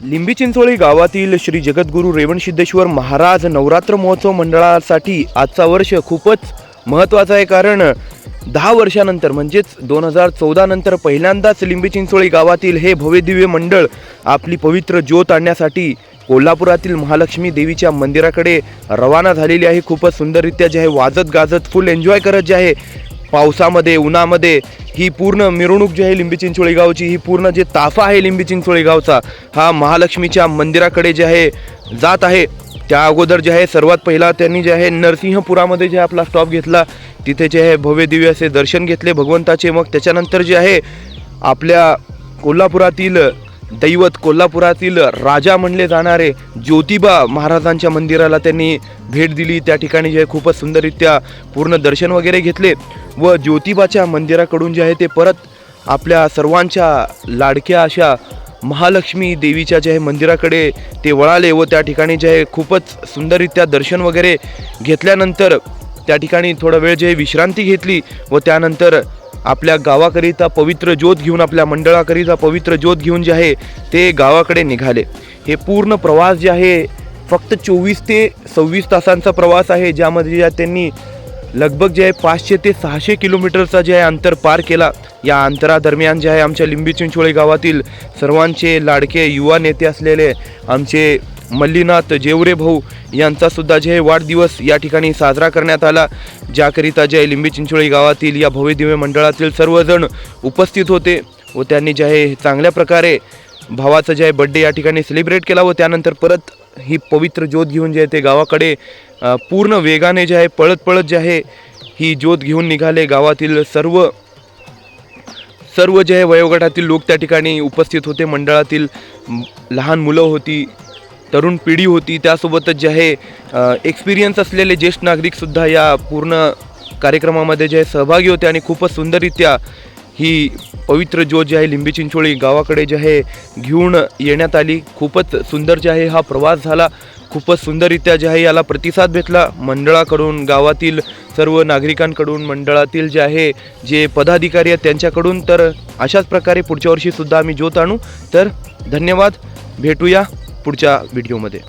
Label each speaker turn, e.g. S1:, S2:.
S1: लिंबी चिंचोळी गावातील श्री जगद्गुरू रेवणसिद्धेश्वर महाराज नवरात्र महोत्सव मंडळासाठी आजचा वर्ष खूपच महत्त्वाचा आहे. कारण दहा वर्षानंतर म्हणजेच दोन हजार चौदा नंतर पहिल्यांदाच लिंबी चिंचोळी गावातील हे भव्यदिव्य मंडळ आपली पवित्र ज्योत आणण्यासाठी कोल्हापुरातील महालक्ष्मी देवीच्या मंदिराकडे रवाना झालेली आहे. खूपच सुंदररित्या जे आहे वाजत गाजत फुल एन्जॉय करत जे आहे. पावसामध्ये उन्हामध्ये ही पूर्ण मिरवणूक जी आहे लिंबी चिंचोळी गावची ही पूर्ण जे ताफा आहे लिंबी चिंचोळी गावचा हा महालक्ष्मीच्या मंदिराकडे जे आहे जात आहे. त्या अगोदर जे आहे सर्वात पहिला त्यांनी जे आहे नरसिंहपुरामध्ये जे आपला स्टॉप घेतला. तिथे जे आहे भव्य दिव्य असे दर्शन घेतले भगवंताचे. मग त्याच्यानंतर जे आहे आपल्या कोल्हापुरातील दैवत कोल्हापुरातील राजा म्हणले जाणारे ज्योतिबा महाराजांच्या मंदिराला त्यांनी भेट दिली. त्या ठिकाणी जे खूपच सुंदररित्या पूर्ण दर्शन वगैरे घेतले. व ज्योतिबाच्या मंदिराकडून जे आहे ते परत आपल्या सर्वांच्या लाडक्या अशा महालक्ष्मी देवीच्या जे आहे मंदिराकडे ते वळाले व त्या ठिकाणी जे आहे खूपच सुंदररित्या दर्शन वगैरे घेतल्यानंतर त्या ठिकाणी थोडा वेळ जे आहे विश्रांती घेतली व त्यानंतर आपल्या गावाकरिता पवित्र ज्योत घेऊन आपल्या मंडळाकरिता पवित्र ज्योत घेऊन जे आहे ते गावाकडे निघाले. हे पूर्ण प्रवास जे आहे फक्त चोवीस ते सव्वीस तासांचा प्रवास आहे ज्यामध्ये ज्या त्यांनी लगभग जे आहे पाचशे ते सहाशे किलोमीटरचा जे आहे अंतर पार केला. या अंतरादरम्यान जे आहे आमच्या लिंबी चिंचोळी गावातील सर्वांचे लाडके युवा नेते असलेले आमचे मल्लीनाथ जेवरे भाऊ यांचासुद्धा जे आहे वाढदिवस या ठिकाणी साजरा करण्यात आला. ज्याकरिता जे आहे लिंबी चिंचोळी गावातील या भव्यदिव्य मंडळातील सर्वजण उपस्थित होते व त्यांनी जे आहे चांगल्या प्रकारे भावाचं जे आहे बड्डे या ठिकाणी सेलिब्रेट केला व त्यानंतर परत ही पवित्र ज्योत घेऊन जे आहे ते गावाकडे पूर्ण वेगाने जे आहे पळत पळत जे आहे ही ज्योत घेऊन निघाले. गावातील सर्व सर्व जे आहे वयोगटातील लोक त्या ठिकाणी उपस्थित होते. मंडळातील लहान मुलं होती तरुण पिढी होती. त्यासोबतच जे आहे एक्सपिरियन्स असलेले ज्येष्ठ नागरिकसुद्धा या पूर्ण कार्यक्रमामध्ये जे आहे सहभागी होते आणि खूपच सुंदररित्या ही पवित्र जो जे आहे लिंबी चिंचोळी गावाकडे जे आहे घेऊन येण्यात आली. खूपच सुंदर जे आहे हा प्रवास झाला. खूपच सुंदररित्या जे आहे याला प्रतिसाद भेटला. मंडळाकडून गावातील सर्व नागरिकांकडून मंडळातील जे आहे जे पदाधिकारी आहेत त्यांच्याकडून. तर अशाच प्रकारे पुढच्या वर्षीसुद्धा आम्ही ज्योत आणू. तर धन्यवाद. भेटूया पुढच्या व्हिडिओमध्ये.